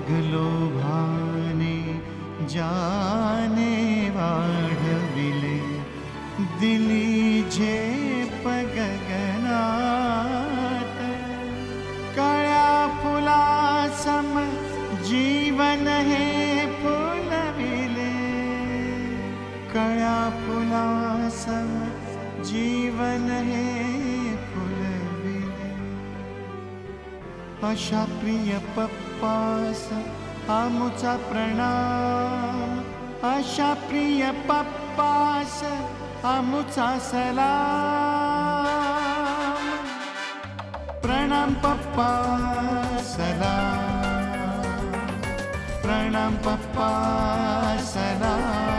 लागलो भाने जाने वाढविले दिली अशा प्रिय पप्पास आमुचा प्रणाम. अशा प्रिय पप्पास आमुचा सलाम. प्रणाम पप्पा सलाम. प्रणाम पप्पा सलाम.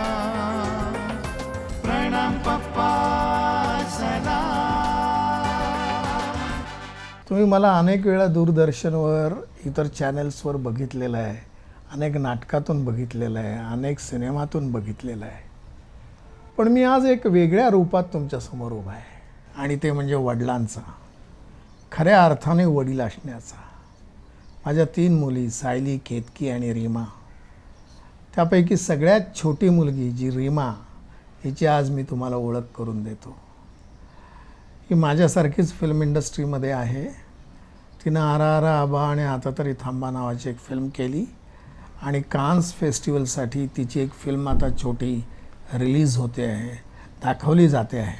तुम्ही मला अनेक वेळा दूरदर्शनवर इतर चॅनल्सवर बघितलेलं आहे. अनेक नाटकातून बघितलेलं आहे. अनेक सिनेमातून बघितलेलं आहे. पण मी आज एक वेगळ्या रूपात तुमच्यासमोर उभा आहे. आणि ते म्हणजे वडिलांचा. खऱ्या अर्थाने वडील असण्याचा. माझ्या तीन मुली सायली केतकी आणि रीमा. त्यापैकी सगळ्यात छोटी मुलगी जी रीमा हिची आज मी तुम्हाला ओळख करून देतो. ही माझ्यासारखीच फिल्म इंडस्ट्रीमध्ये आहे. तिनं आरा आरा आबा आणि आता तरी थांबा नावाची एक फिल्म केली. आणि कान्स फेस्टिवलसाठी तिची एक फिल्म आता छोटी रिलीज होते आहे दाखवली जाते आहे.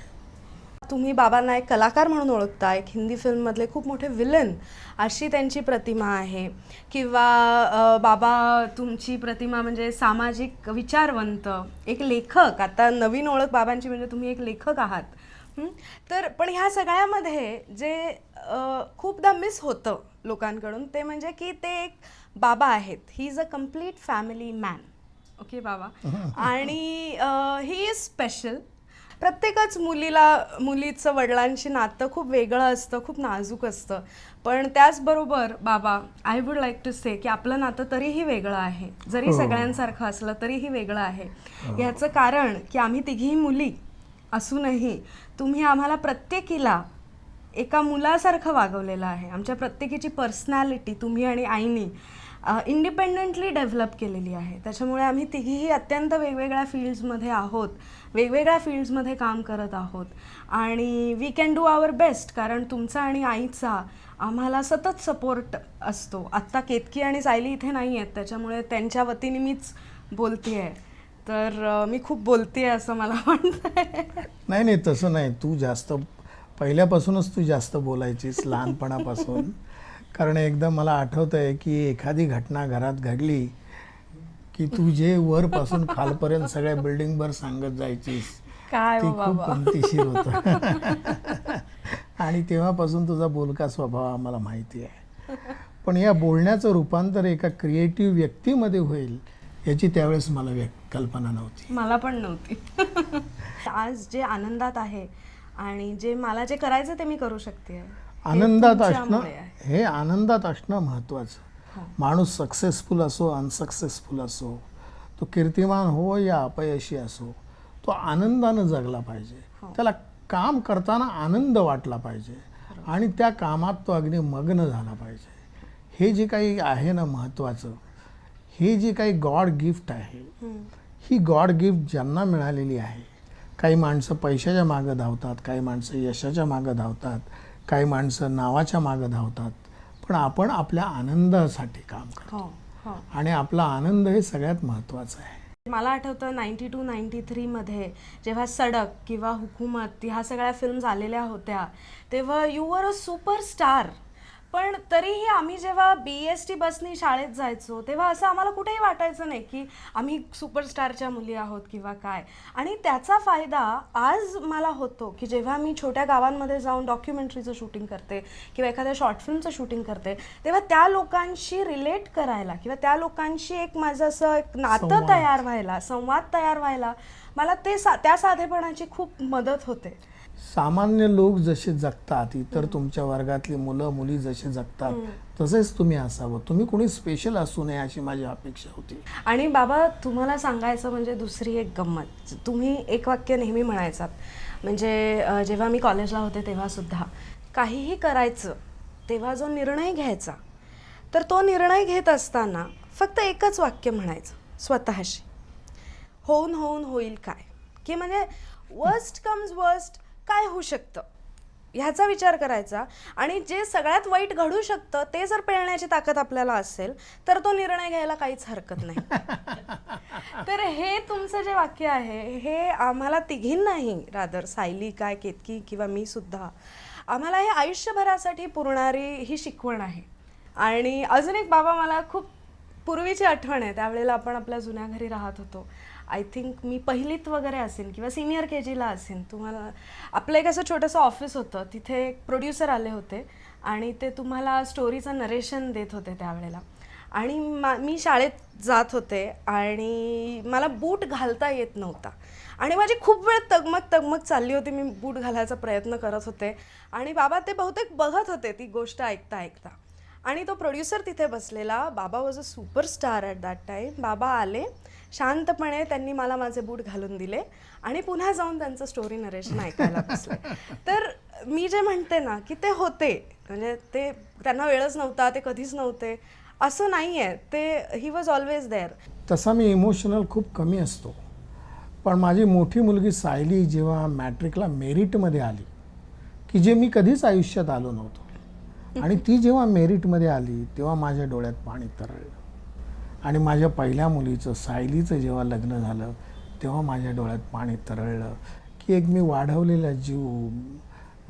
तुम्ही बाबांना एक कलाकार म्हणून ओळखता एक हिंदी फिल्ममधले खूप मोठे विलन अशी त्यांची प्रतिमा आहे. किंवा बाबा तुमची प्रतिमा म्हणजे सामाजिक विचारवंत एक लेखक. आता नवीन ओळख बाबांची म्हणजे तुम्ही एक लेखक आहात. तर पण ह्या सगळ्यामध्ये जे खूपदा मिस होतं लोकांकडून ते म्हणजे की ते एक बाबा आहेत. He is a complete family man okay बाबा? आणि ही इज स्पेशल प्रत्येकच मुलीला मुलीचं वडिलांशी नातं खूप वेगळं असतं खूप नाजूक असतं. पण त्याचबरोबर बाबा I would like to say की आपलं नातं तरीही वेगळं आहे. जरी हो. सगळ्यांसारखं असलं तरीही वेगळं आहे. ह्याचं कारण की आम्ही तिघीही मुली असूनही तुम्ही आम्हाला प्रत्येकीला एका मुलासारखं वागवलेलं आहे. आमच्या प्रत्येकीची पर्सनॅलिटी तुम्ही आणि आईनी इंडिपेंडंटली डेव्हलप केलेली आहे. त्याच्यामुळे आम्ही तिघीही अत्यंत वेगवेगळ्या फील्ड्समध्ये आहोत. वेगवेगळ्या फील्ड्समध्ये काम करत आहोत. आणि we can do our best कारण तुमचा आणि आईचा आम्हाला सतत सपोर्ट असतो. आत्ता केतकी आणि सायली इथे नाही आहेत त्याच्यामुळे त्यांच्या वतीने मीच बोलते आहे तर मी खूप बोलते असं मला वाटतंय. नाही नाही तसं नाही. तू जास्त पहिल्यापासूनच तू जास्त बोलायचीस लहानपणापासून. कारण एकदा मला आठवतं आहे की एखादी घटना घरात घडली की तू जे वरपासून खालपर्यंत सगळ्या बिल्डिंगवर सांगत जायचीस काय ती हो गमतीशीर होतं. आणि तेव्हापासून तुझा बोलका स्वभाव आम्हाला माहिती आहे. पण या बोलण्याचं रूपांतर एका क्रिएटिव्ह व्यक्तीमध्ये होईल याची त्यावेळेस मला व्यक्त कल्पना नव्हती. मला पण नव्हती. आज जे आनंदात आहे आणि जे मला जे करायचं ते मी करू शकते. आनंदात असणं हे आनंदात असणं महत्त्वाचं. माणूस सक्सेसफुल असो अनसक्सेसफुल असो तो कीर्तिमान हो या अपयशी असो तो आनंदानं जगला पाहिजे. त्याला काम करताना आनंद वाटला पाहिजे आणि त्या कामात तो अगदी मग्न झाला पाहिजे. हे जे काही आहे ना महत्त्वाचं हे जी काही गॉड गिफ्ट आहे ही गॉड गिफ्ट ज्यांना मिळालेली आहे. काही माणसं पैशाच्या मागं धावतात काही माणसं यशाच्या मागं धावतात काही माणसं नावाच्या मागं धावतात. पण आपण आपल्या आनंदासाठी काम करतो. हो हो. आणि आपला आनंद हे सगळ्यात महत्त्वाचं आहे. मला आठवतं नाईन्टी टू नाईन्टी थ्रीमध्ये जेव्हा सडक किंवा हुकूमत ह्या सगळ्या फिल्म्स आलेल्या होत्या तेव्हा यू वर अ सुपरस्टार पण तरीही आम्ही जेव्हा बी एस टी बसनी शाळेत जायचो तेव्हा असं आम्हाला कुठेही वाटायचं नाही की आम्ही सुपरस्टारच्या मुली आहोत किंवा काय आणि त्याचा फायदा आज मला होतो की जेव्हा मी छोट्या गावांमध्ये जाऊन डॉक्युमेंटरीचं शूटिंग करते किंवा एखाद्या शॉर्ट फिल्मचं शूटिंग करते तेव्हा त्या लोकांशी रिलेट करायला किंवा त्या लोकांशी एक माझं असं एक नातं. तयार व्हायला संवाद तयार व्हायला मला ते सा त्या साधेपणाची खूप मदत होते सामान्य लोक जसे जगतात इतर तुमच्या वर्गातली मुलं मुली जसे जगतात तसेच तुम्ही असावं. तुम्ही कोणी स्पेशल असू नये अशी माझी अपेक्षा होती. आणि बाबा तुम्हाला सांगायचं म्हणजे दुसरी एक गंमत. तुम्ही एक वाक्य नेहमी म्हणायचात. म्हणजे जेव्हा मी कॉलेजला होते तेव्हा सुद्धा काहीही करायचं तेव्हा जो निर्णय घ्यायचा तर तो निर्णय घेत असताना फक्त एकच वाक्य म्हणायचं स्वतःशी. होऊन होऊन होईल काय? की म्हणजे वर्स्ट कम्स वर्स्ट काय होऊ शकतं? ह्याचा विचार करायचा. आणि जे सगळ्यात वाईट घडू शकतं ते जर पेलण्याची ताकद आपल्याला असेल तर तो निर्णय घ्यायला काहीच हरकत नाही. तर हे तुमचं जे वाक्य आहे हे आम्हाला तिघींनाही रादर सायली काय केतकी किंवा मी सुद्धा आम्हाला हे आयुष्यभरासाठी पुरणारी ही शिकवण आहे. आणि अजून एक बाबा मला खूप पूर्वीची आठवण आहे त्यावेळेला आपण आपल्या जुन्या घरी राहत होतो. आय थिंक मी पहिलीत वगैरे असेन किंवा सिनियर के जीला असेन तुम्हाला आपलं एक असं छोटंसं ऑफिस होतं तिथे एक प्रोड्युसर आले होते आणि ते तुम्हाला स्टोरीचं नरेशन देत होते त्यावेळेला. आणि मा मी शाळेत जात होते आणि मला बूट घालता येत नव्हता. आणि माझी खूप वेळ तगमग तगमग चालली होती मी बूट घालायचा प्रयत्न करत होते. आणि बाबा ते बहुतेक बघत होते ती गोष्ट ऐकता ऐकता. आणि तो प्रोड्युसर तिथे बसलेला बाबा was a superstar at that time बाबा आले शांतपणे त्यांनी मला माझे बूट घालून दिले आणि पुन्हा जाऊन त्यांचं स्टोरी नरेशन ऐकायला बसले. तर मी जे म्हणते ना की ते होते. म्हणजे ते त्यांना वेळच नव्हता ते कधीच नव्हते. असं नाही आहे ते ही वॉज ऑलवेज देअर तसा मी इमोशनल खूप कमी असतो. पण माझी मोठी मुलगी सायली जेव्हा मॅट्रिकला मेरिटमध्ये आली की जे मी कधीच आयुष्यात आलो नव्हतो. आणि ती जेव्हा मेरिटमध्ये आली तेव्हा माझ्या डोळ्यात पाणी तरळलं. आणि माझ्या पहिल्या मुलीचं सायलीचं जेव्हा लग्न झालं तेव्हा माझ्या डोळ्यात पाणी तरळलं की एक मी वाढवलेला जीव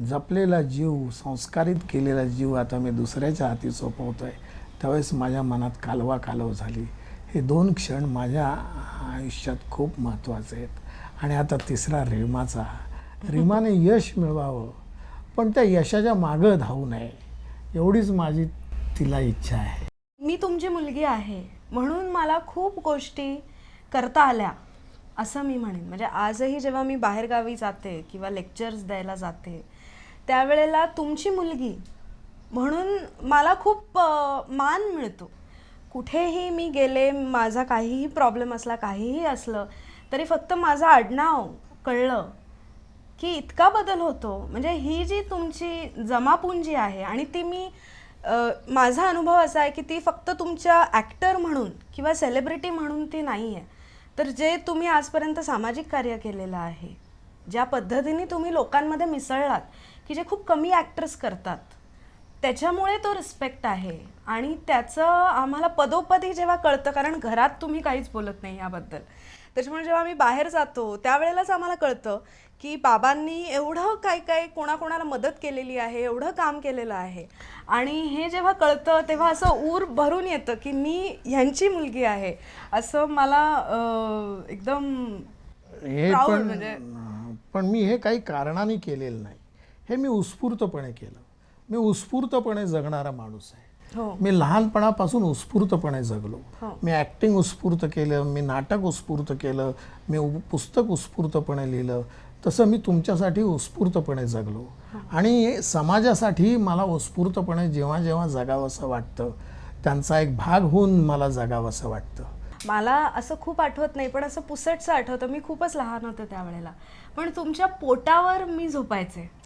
जपलेला जीव संस्कारित केलेला जीव आता मी दुसऱ्याच्या हाती सोपवतो आहे त्यावेळेस माझ्या मनात कालवा कालव झाली. हे दोन क्षण माझ्या आयुष्यात खूप महत्त्वाचे आहेत. आणि आता तिसरा रेमाचा. रिमाने यश मिळवावं पण त्या यशाच्या मागं धावू नये. एवढीच माझी तिला इच्छा आहे. मी तुमची मुलगी आहे. म्हणून मला खूप गोष्टी करता आल्या असं मी म्हणेन. म्हणजे आजही जेव्हा मी बाहेरगावी जाते किंवा लेक्चर्स द्यायला जाते त्यावेळेला तुमची मुलगी म्हणून मला खूप मान मिळतो. कुठेही मी गेले माझा काहीही प्रॉब्लेम असला काहीही असलं तरी फक्त माझं आडनाव कळलं की इतका बदल होतो. म्हणजे ही जी तुमची जमापुंजी आहे आणि ती मी माझा अनुभव असा आहे की ती फक्त तुमच्या ॲक्टर म्हणून किंवा सेलिब्रिटी म्हणून ती नाही आहे तर जे तुम्ही आजपर्यंत सामाजिक कार्य केलेलं आहे ज्या पद्धतीने तुम्ही लोकांमध्ये मिसळलात की जे खूप कमी ॲक्टर्स करतात त्याच्यामुळे तो रिस्पेक्ट आहे. आणि त्याचं आम्हाला पदोपदी जेव्हा कळतं कारण घरात तुम्ही काहीच बोलत नाही याबद्दल. त्याच्यामुळे जेव्हा आम्ही बाहेर जातो त्यावेळेलाच आम्हाला कळतं की बाबांनी एवढं काय काय कोणाकोणाला मदत केलेली आहे एवढं काम केलेलं आहे. आणि हे जेव्हा कळतं तेव्हा असं ऊर भरून येतं की मी ह्यांची मुलगी आहे. असं मला एकदम हे पण म्हणजे. पण मी हे काही कारणाने केलेलं नाही. हे मी उत्स्फूर्तपणे केलं. मी उत्स्फूर्तपणे जगणारा माणूस आहे. मी लहानपणापासून उत्स्फूर्तपणे जगलो. हो. मी ॲक्टिंग उत्स्फूर्त केलं मी नाटक उत्स्फूर्त केलं मी पुस्तक उत्स्फूर्तपणे लिहिलं. तसं मी तुमच्यासाठी उत्स्फूर्तपणे जगलो. आणि समाजासाठी मला उत्स्फूर्तपणे जेव्हा जेव्हा जगावंसं वाटतं त्यांचा एक भाग होऊन मला जगावंसं वाटतं. मला असं खूप आठवत नाही पण असं पुसटचं आठवतं. मी खूपच लहान होते त्यावेळेला. पण तुमच्या पोटावर मी झोपायचे.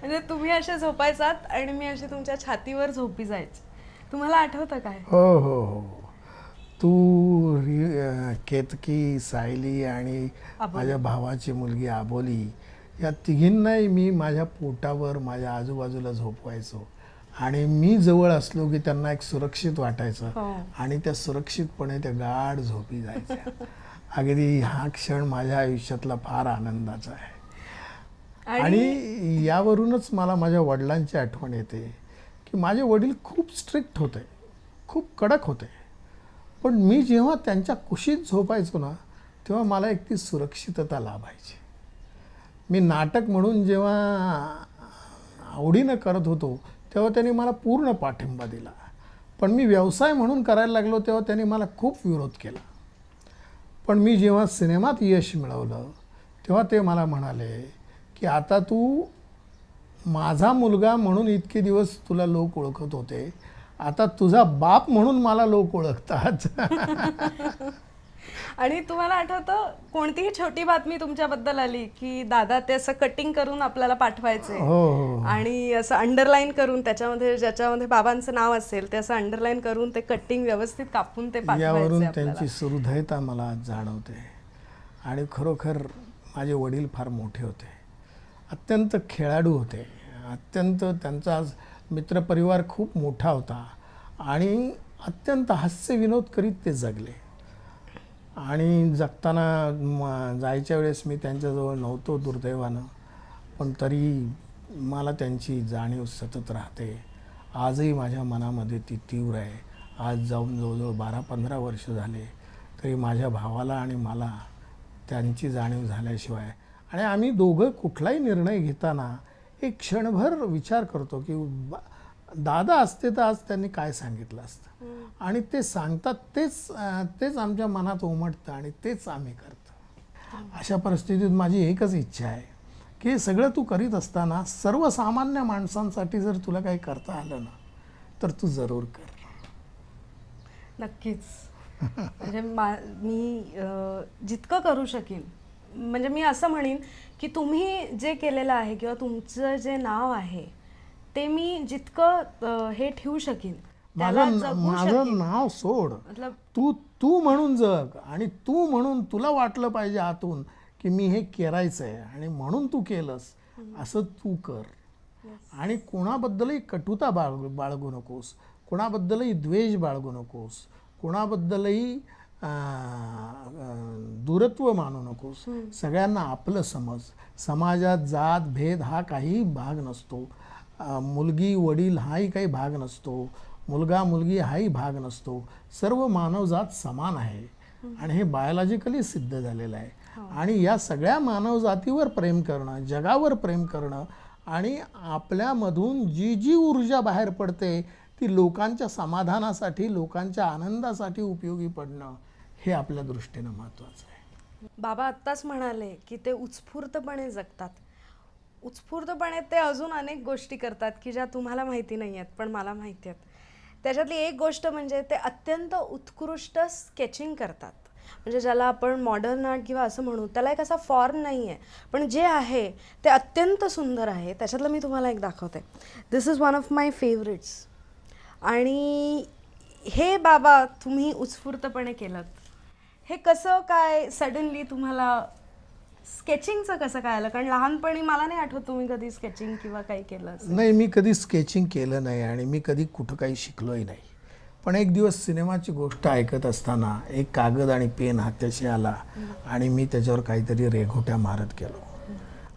म्हणजे तुम्ही असे झोपायचात आणि मी अशी तुमच्या छातीवर झोपी जायचे. तुम्हाला आठवतं काय? हो हो हो. तू रि केतकी सायली आणि माझ्या भावाची मुलगी आबोली या तिघींनाही मी माझ्या पोटावर माझ्या आजूबाजूला झोपवायचो. आणि मी जवळ असलो की त्यांना एक सुरक्षित वाटायचं हो. आणि त्या सुरक्षितपणे त्या गाढ झोपी जायच्या. अगदी हा क्षण माझ्या आयुष्यातला फार आनंदाचा आहे. आणि यावरूनच मला माझ्या वडिलांची आठवण येते की माझे वडील खूप स्ट्रिक्ट होते खूप कडक होते. पण मी जेव्हा त्यांच्या कुशीत झोपायचो ना तेव्हा मला एक ती सुरक्षितता लाभायची. मी नाटक म्हणून जेव्हा आवडीनं करत होतो तेव्हा त्यांनी मला पूर्ण पाठिंबा दिला. पण मी व्यवसाय म्हणून करायला लागलो तेव्हा त्यांनी मला खूप विरोध केला. पण मी जेव्हा सिनेमात यश मिळवलं तेव्हा ते मला म्हणाले की आता तू माझा मुलगा म्हणून इतके दिवस तुला लोक ओळखत होते. आता तुझा बाप म्हणून मला लोक ओळखतात. आणि तुम्हाला आठवतं कोणतीही छोटी बातमी तुमच्याबद्दल आली की दादा ते असं कटिंग करून आपल्याला पाठवायचे हो हो आणि असं अंडरलाईन करून त्याच्यामध्ये ज्याच्यामध्ये बाबांचं नाव असेल ते असं अंडरलाईन करून ते कटिंग व्यवस्थित कापून ते यावरून. त्यांची सुहृदयता मला आज जाणवते. आणि खरोखर माझे वडील फार मोठे होते. अत्यंत खेळाडू होते. अत्यंत त्यांचा मित्रपरिवार खूप मोठा होता आणि अत्यंत हास्यविनोद करीत ते जगले. आणि जगताना जायच्या वेळेस मी त्यांच्याजवळ नव्हतो दुर्दैवानं पण तरी मला त्यांची जाणीव सतत राहते. आजही माझ्या मनामध्ये ती तीव्र आहे. आज जाऊन जवळजवळ बारा पंधरा वर्ष झाले तरी माझ्या भावाला आणि मला त्यांची जाणीव झाल्याशिवाय आणि आम्ही दोघं कुठलाही निर्णय घेताना एक क्षणभर विचार करतो की दादा असते तर आज त्यांनी काय सांगितलं असतं. आणि ते सांगतात तेच तेच आमच्या मनात उमटतं आणि तेच आम्ही करतो. अशा परिस्थितीत माझी एकच इच्छा आहे की सगळं तू करीत असताना सर्वसामान्य माणसांसाठी जर तुला काही करता आलं ना तर तू जरूर कर. नक्कीच. म्हणजे मा मी जितकं करू शकीन म्हणजे मी असं म्हणेन की तुम्ही जे केलेलं आहे किंवा तुमचं जे नाव आहे ते मी जितकं हे ठेवू शकीन माझं माझं नाव सोड. मतलब तू तू म्हणून जग आणि तू म्हणून तुला वाटलं पाहिजे आतून की मी हे करायचं आहे आणि म्हणून तू केलंस असं तू कर. आणि कोणाबद्दलही कटुता बाळगू बाळगू नकोस. कोणाबद्दलही द्वेष बाळगू नकोस. कोणाबद्दलही दूरत्व मानू नकोस. सगळ्यांना आपलं समज. समाजात जात भेद हा काही भाग नसतो. मुलगी वडील हाही काही भाग नसतो. मुलगा मुलगी हाही भाग नसतो. सर्व मानवजात समान आहे. आणि हे बायोलॉजिकली सिद्ध झालेलं आहे. आणि या सगळ्या मानवजातीवर प्रेम करणं जगावर प्रेम करणं आणि आपल्यामधून जी जी ऊर्जा बाहेर पडते ती लोकांच्या समाधानासाठी लोकांच्या आनंदासाठी उपयोगी पडणं हे आपल्या दृष्टीनं महत्त्वाचं आहे. बाबा आत्ताच म्हणाले की ते उत्स्फूर्तपणे जगतात. उत्स्फूर्तपणे ते अजून अनेक गोष्टी करतात की ज्या तुम्हाला माहिती नाही आहेत पण मला माहिती आहेत. त्याच्यातली एक गोष्ट म्हणजे ते अत्यंत उत्कृष्ट स्केचिंग करतात. म्हणजे ज्याला आपण मॉडर्न आर्ट किंवा असं म्हणू त्याला एक असा फॉर्म नाही आहे पण जे आहे ते अत्यंत सुंदर आहे. त्याच्यातलं मी तुम्हाला एक दाखवते. This is one of my favourites आणि हे बाबा तुम्ही उत्स्फूर्तपणे केलं हे कसं काय सडनली तुम्हाला स्केचिंगचं कसं काय आलं? कारण लहानपणी मला नाही आठवत तुम्ही कधी स्केचिंग किंवा काही केलं असेल. नाही मी कधी स्केचिंग केलं नाही आणि मी कधी कुठं काही शिकलोही नाही. पण एक दिवस सिनेमाची गोष्ट ऐकत असताना एक कागद आणि पेन हात्याशी आला आणि मी त्याच्यावर काहीतरी रेघोट्या मारत गेलो.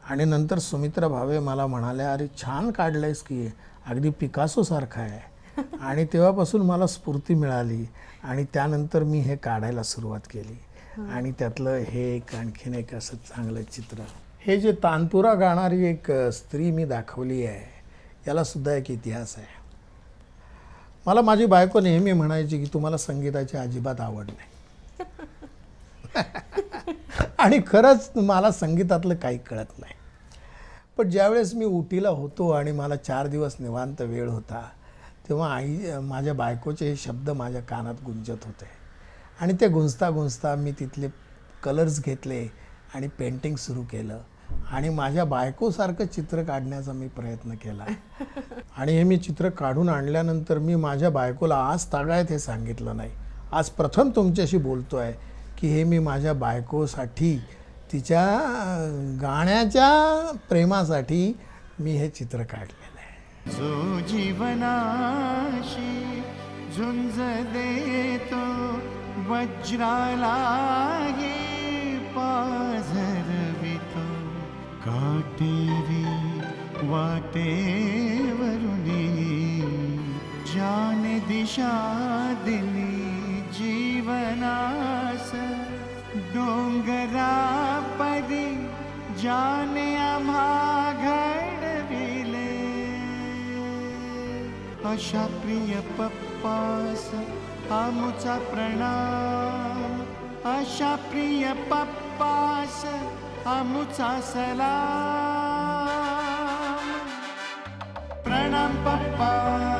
आणि नंतर सुमित्रा भावे मला म्हणाल्या अरे छान काढलंयस की अगदी पिकासोसारखा आहे. आणि तेव्हापासून मला स्फूर्ती मिळाली. आणि त्यानंतर मी हे काढायला सुरुवात केली. आणि त्यातलं हे एक आणखीन एक असं चांगलं चित्र. हे जे तानपुरा गाणारी एक स्त्री मी दाखवली आहे याला सुद्धा एक इतिहास आहे. मला माझी बायको नेहमी म्हणायची की तुम्हाला संगीताची अजिबात आवड नाही. आणि खरंच मला संगीतातलं काही कळत नाही. पण ज्यावेळेस मी उटीला होतो आणि मला चार दिवस निवांत वेळ होता तेव्हा आई माझ्या बायकोचे हे शब्द माझ्या कानात गुंजत होते. आणि ते गुंजता गुंजता मी तिथले कलर्स घेतले आणि पेंटिंग सुरू केलं. आणि माझ्या बायकोसारखं चित्र काढण्याचा मी प्रयत्न केला. आणि हे मी चित्र काढून आणल्यानंतर मी माझ्या बायकोला आज तागायत हे सांगितलं नाही. आज प्रथम तुमच्याशी बोलतो आहे की हे मी माझ्या बायकोसाठी तिच्या गाण्याच्या प्रेमासाठी मी हे चित्र काढले जो जीवनाशी झुंज देतो वज्राला पाझरवितो काटेरी वाटेवरुनी जान दिशा दिली जीवनास. डोंगरा परी अशा प्रिय पप्पास आमुचा प्रणाम. आशा प्रिय पप्पास आमुचा सलाम. प्रणाम पप्पा.